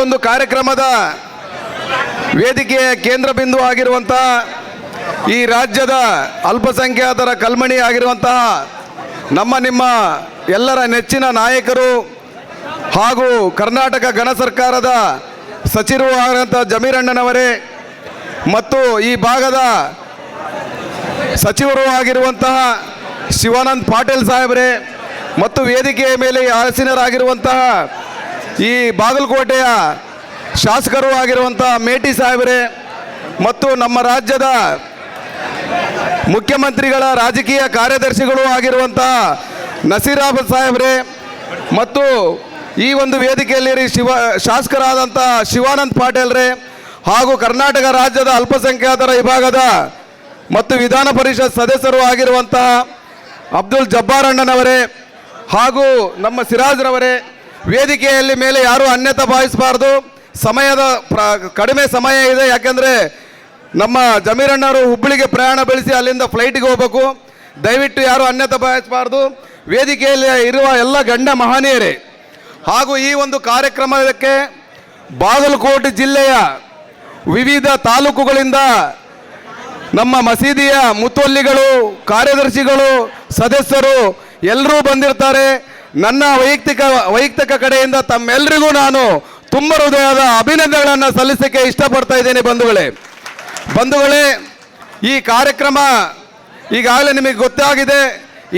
ಒಂದು ಕಾರ್ಯಕ್ರಮದ ವೇದಿಕೆಯ ಕೇಂದ್ರ ಬಿಂದು ಆಗಿರುವಂತಹ ಈ ರಾಜ್ಯದ ಅಲ್ಪಸಂಖ್ಯಾತರ ಕಲ್ಮಣಿ ಆಗಿರುವಂತಹ ನಮ್ಮ ನಿಮ್ಮ ಎಲ್ಲರ ನೆಚ್ಚಿನ ನಾಯಕರು ಹಾಗೂ ಕರ್ನಾಟಕ ಗಣ ಸರ್ಕಾರದ ಸಚಿವರು ಆಗಿರುವಂಥ ಜಮೀರಣ್ಣನವರೇ ಮತ್ತು ಈ ಭಾಗದ ಸಚಿವರು ಆಗಿರುವಂತಹ ಶಿವಾನಂದ್ ಪಾಟೀಲ್ ಸಾಹೇಬರೇ ಮತ್ತು ವೇದಿಕೆಯ ಮೇಲೆ ಆಸೀನರಾಗಿರುವಂತಹ ಈ ಬಾಗಲಕೋಟೆಯ ಶಾಸಕರು ಆಗಿರುವಂಥ ಮೇಟಿ ಸಾಹೇಬರೇ ಮತ್ತು ನಮ್ಮ ರಾಜ್ಯದ ಮುಖ್ಯಮಂತ್ರಿಗಳ ರಾಜಕೀಯ ಕಾರ್ಯದರ್ಶಿಗಳು ಆಗಿರುವಂಥ ನಸೀರಾಬ್ ಸಾಹೇಬ್ರೆ ಮತ್ತು ಈ ಒಂದು ವೇದಿಕೆಯಲ್ಲಿ ಶಿವ ಶಾಸಕರಾದಂಥ ಶಿವಾನಂದ್ ಪಾಟೀಲ್ರೇ ಹಾಗೂ ಕರ್ನಾಟಕ ರಾಜ್ಯದ ಅಲ್ಪಸಂಖ್ಯಾತರ ವಿಭಾಗದ ಮತ್ತು ವಿಧಾನ ಪರಿಷತ್ ಸದಸ್ಯರು ಆಗಿರುವಂತಹ ಅಬ್ದುಲ್ ಜಬ್ಬಾರಣ್ಣನವರೇ ಹಾಗೂ ನಮ್ಮ ಸಿರಾಜ್ರವರೇ ವೇದಿಕೆಯಲ್ಲಿ ಮೇಲೆ ಯಾರೂ ಅನ್ಯತ ಭಾವಿಸಬಾರ್ದು. ಸಮಯದ ಕಡಿಮೆ ಸಮಯ ಇದೆ, ಯಾಕೆಂದರೆ ನಮ್ಮ ಜಮೀರಣ್ಣರು ಹುಬ್ಬಳ್ಳಿಗೆ ಪ್ರಯಾಣ ಬೆಳೆಸಿ ಅಲ್ಲಿಂದ ಫ್ಲೈಟಿಗೆ ಹೋಗಬೇಕು. ದಯವಿಟ್ಟು ಯಾರು ಅನ್ಯತ ಭಾವಿಸಬಾರ್ದು. ವೇದಿಕೆಯಲ್ಲಿ ಇರುವ ಎಲ್ಲ ಗಂಡ ಮಹನೀಯರೇ, ಹಾಗೂ ಈ ಒಂದು ಕಾರ್ಯಕ್ರಮಕ್ಕೆ ಬಾಗಲಕೋಟೆ ಜಿಲ್ಲೆಯ ವಿವಿಧ ತಾಲೂಕುಗಳಿಂದ ನಮ್ಮ ಮಸೀದಿಯ ಮುತ್ತೊಲ್ಲಿಗಳು ಕಾರ್ಯದರ್ಶಿಗಳು, ಸದಸ್ಯರು ಎಲ್ಲರೂ ಬಂದಿರ್ತಾರೆ. ನನ್ನ ವೈಯಕ್ತಿಕ ವೈಯಕ್ತಿಕ ಕಡೆಯಿಂದ ತಮ್ಮೆಲ್ಲರಿಗೂ ನಾನು ತುಂಬ ಹೃದಯದ ಅಭಿನಂದನೆಗಳನ್ನು ಸಲ್ಲಿಸಕ್ಕೆ ಇಷ್ಟಪಡ್ತಾ ಇದ್ದೇನೆ ಬಂಧುಗಳೇ. ಬಂಧುಗಳೇ, ಈ ಕಾರ್ಯಕ್ರಮ ಈಗಾಗಲೇ ನಿಮಗೆ ಗೊತ್ತಾಗಿದೆ.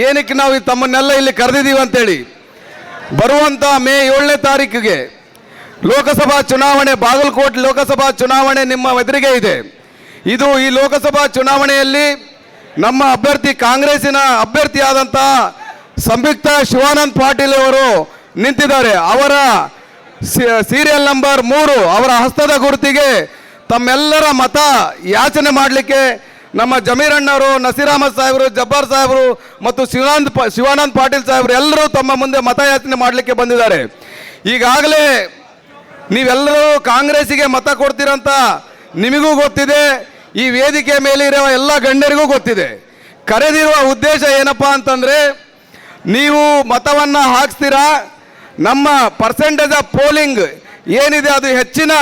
ಏನಕ್ಕೆ ನಾವು ತಮ್ಮನ್ನೆಲ್ಲ ಇಲ್ಲಿ ಕರೆದಿದ್ದೀವಿ ಅಂತೇಳಿ. ಬರುವಂಥ ಮೇ ಏಳನೇ ತಾರೀಕಿಗೆ ಲೋಕಸಭಾ ಚುನಾವಣೆ, ಬಾಗಲಕೋಟೆ ಲೋಕಸಭಾ ಚುನಾವಣೆ ನಿಮ್ಮ ಎದುರಿಗೆ ಇದೆ. ಇದು ಈ ಲೋಕಸಭಾ ಚುನಾವಣೆಯಲ್ಲಿ ನಮ್ಮ ಅಭ್ಯರ್ಥಿ, ಕಾಂಗ್ರೆಸ್ಸಿನ ಅಭ್ಯರ್ಥಿಯಾದಂಥ ಸಂಯುಕ್ತ ಶಿವಾನಂದ್ ಪಾಟೀಲ್ ಅವರು ನಿಂತಿದ್ದಾರೆ. ಅವರ ಸೀರಿಯಲ್ ನಂಬರ್ ಮೂರು ಅವರ ಹಸ್ತದ ಗುರುತಿಗೆ ತಮ್ಮೆಲ್ಲರ ಮತ ಯಾಚನೆ ಮಾಡಲಿಕ್ಕೆ ನಮ್ಮ ಜಮೀರಣ್ಣವರು ನಸಿರಾಮ ಅಹಮದ್ ಸಾಹೇಬರು, ಜಬ್ಬಾರ್ ಸಾಹೇಬರು ಮತ್ತು ಶಿವಾನಂದ್ ಶಿವಾನಂದ್ ಪಾಟೀಲ್ ಸಾಹೇಬರು ಎಲ್ಲರೂ ತಮ್ಮ ಮುಂದೆ ಮತಯಾಚನೆ ಮಾಡಲಿಕ್ಕೆ ಬಂದಿದ್ದಾರೆ. ಈಗಾಗಲೇ ನೀವೆಲ್ಲರೂ ಕಾಂಗ್ರೆಸ್ಸಿಗೆ ಮತ ಕೊಡ್ತೀರಂತ ನಿಮಗೂ ಗೊತ್ತಿದೆ. ಈ ವೇದಿಕೆ ಮೇಲೆ ಇರುವ ಎಲ್ಲ ಗಣ್ಯರಿಗೂ ಗೊತ್ತಿದೆ. ಕರೆದಿರುವ ಉದ್ದೇಶ ಏನಪ್ಪಾ ಅಂತಂದ್ರೆ ನೀವು ಮತವನ್ನ ಹಾಕ್ಸ್ತೀರಾ? ನಮ್ಮ ಪರ್ಸೆಂಟೇಜ್ ಆಫ್ ಪೋಲಿಂಗ್ ಏನಿದೆ ಅದು ಹೆಚ್ಚಿನ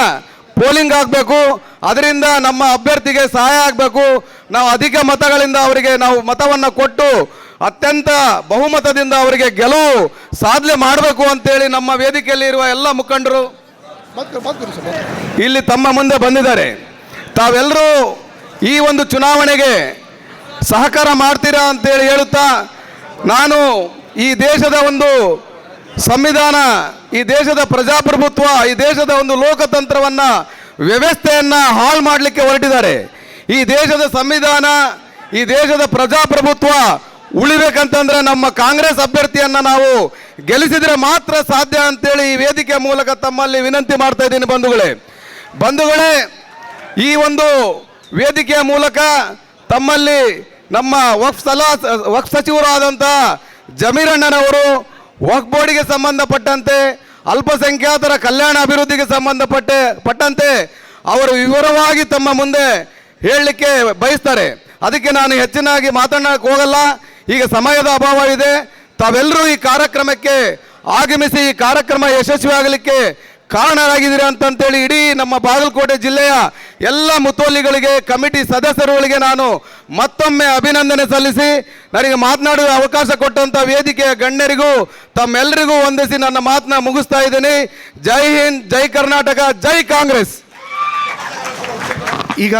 ಪೋಲಿಂಗ್ ಆಗಬೇಕು. ಅದರಿಂದ ನಮ್ಮ ಅಭ್ಯರ್ಥಿಗೆ ಸಹಾಯ ಆಗಬೇಕು. ನಾವು ಅಧಿಕ ಮತಗಳಿಂದ ಅವರಿಗೆ ನಾವು ಮತವನ್ನು ಕೊಟ್ಟು ಅತ್ಯಂತ ಬಹುಮತದಿಂದ ಅವರಿಗೆ ಗೆಲುವು ಸಾಧನೆ ಮಾಡಬೇಕು ಅಂತೇಳಿ ನಮ್ಮ ವೇದಿಕೆಯಲ್ಲಿ ಇರುವ ಎಲ್ಲ ಮುಖಂಡರು ಇಲ್ಲಿ ತಮ್ಮ ಮುಂದೆ ಬಂದಿದ್ದಾರೆ. ತಾವೆಲ್ಲರೂ ಈ ಒಂದು ಚುನಾವಣೆಗೆ ಸಹಕಾರ ಮಾಡ್ತೀರಾ ಅಂತೇಳಿ ಹೇಳುತ್ತಾ ನಾನು ಈ ದೇಶದ ಒಂದು ಸಂವಿಧಾನ, ಈ ದೇಶದ ಪ್ರಜಾಪ್ರಭುತ್ವ, ಈ ದೇಶದ ಒಂದು ಲೋಕತಂತ್ರವನ್ನು, ವ್ಯವಸ್ಥೆಯನ್ನು ಹಾಳು ಮಾಡಲಿಕ್ಕೆ ಹೊರಟಿದ್ದಾರೆ. ಈ ದೇಶದ ಸಂವಿಧಾನ, ಈ ದೇಶದ ಪ್ರಜಾಪ್ರಭುತ್ವ ಉಳಿಬೇಕಂತಂದ್ರೆ ನಮ್ಮ ಕಾಂಗ್ರೆಸ್ ಅಭ್ಯರ್ಥಿಯನ್ನು ನಾವು ಗೆಲ್ಲಿಸಿದರೆ ಮಾತ್ರ ಸಾಧ್ಯ ಅಂತೇಳಿ ಈ ವೇದಿಕೆ ಮೂಲಕ ತಮ್ಮಲ್ಲಿ ವಿನಂತಿ ಮಾಡ್ತಾ ಇದ್ದೀನಿ ಬಂಧುಗಳೇ. ಬಂಧುಗಳೇ, ಈ ಒಂದು ವೇದಿಕೆಯ ಮೂಲಕ ತಮ್ಮಲ್ಲಿ ನಮ್ಮ ವಕ್ಫ್ ಸಲಾ, ವಕ್ಫ್ ಸಚಿವರಾದಂಥ ಜಮೀರಣ್ಣನವರು ವಕ್ಫ್ ಬೋರ್ಡಿಗೆ ಸಂಬಂಧಪಟ್ಟಂತೆ ಅಲ್ಪಸಂಖ್ಯಾತರ ಕಲ್ಯಾಣ ಅಭಿವೃದ್ಧಿಗೆ ಸಂಬಂಧಪಟ್ಟ, ಪಟ್ಟಂತೆ ಅವರು ವಿವರವಾಗಿ ತಮ್ಮ ಮುಂದೆ ಹೇಳಲಿಕ್ಕೆ ಬಯಸ್ತಾರೆ. ಅದಕ್ಕೆ ನಾನು ಹೆಚ್ಚಿನಾಗಿ ಮಾತನಾಡಕ್ಕೆ ಹೋಗಲ್ಲ. ಈಗ ಸಮಯದ ಅಭಾವ ಇದೆ. ತಾವೆಲ್ಲರೂ ಈ ಕಾರ್ಯಕ್ರಮಕ್ಕೆ ಆಗಮಿಸಿ ಈ ಕಾರ್ಯಕ್ರಮ ಯಶಸ್ವಿಯಾಗಲಿಕ್ಕೆ ಕಾರಣರಾಗಿದ್ದೀರಿ ಅಂತಂತೇಳಿ ಇಡೀ ನಮ್ಮ ಬಾಗಲಕೋಟೆ ಜಿಲ್ಲೆಯ ಎಲ್ಲ ಮುತುವಲ್ಲಿಗಳಿಗೆ ಕಮಿಟಿ ಸದಸ್ಯರುಗಳಿಗೆ ನಾನು ಮತ್ತೊಮ್ಮೆ ಅಭಿನಂದನೆ ಸಲ್ಲಿಸಿ, ನನಗೆ ಮಾತನಾಡಲು ಅವಕಾಶ ಕೊಟ್ಟಂಥ ವೇದಿಕೆಯ ಗಣ್ಯರಿಗೂ, ತಮ್ಮೆಲ್ಲರಿಗೂ ವಂದಿಸಿ ನನ್ನ ಮಾತನ್ನ ಮುಗಿಸ್ತಾ ಇದ್ದೀನಿ. ಜೈ ಹಿಂದ್, ಜೈ ಕರ್ನಾಟಕ, ಜೈ ಕಾಂಗ್ರೆಸ್. ಈಗ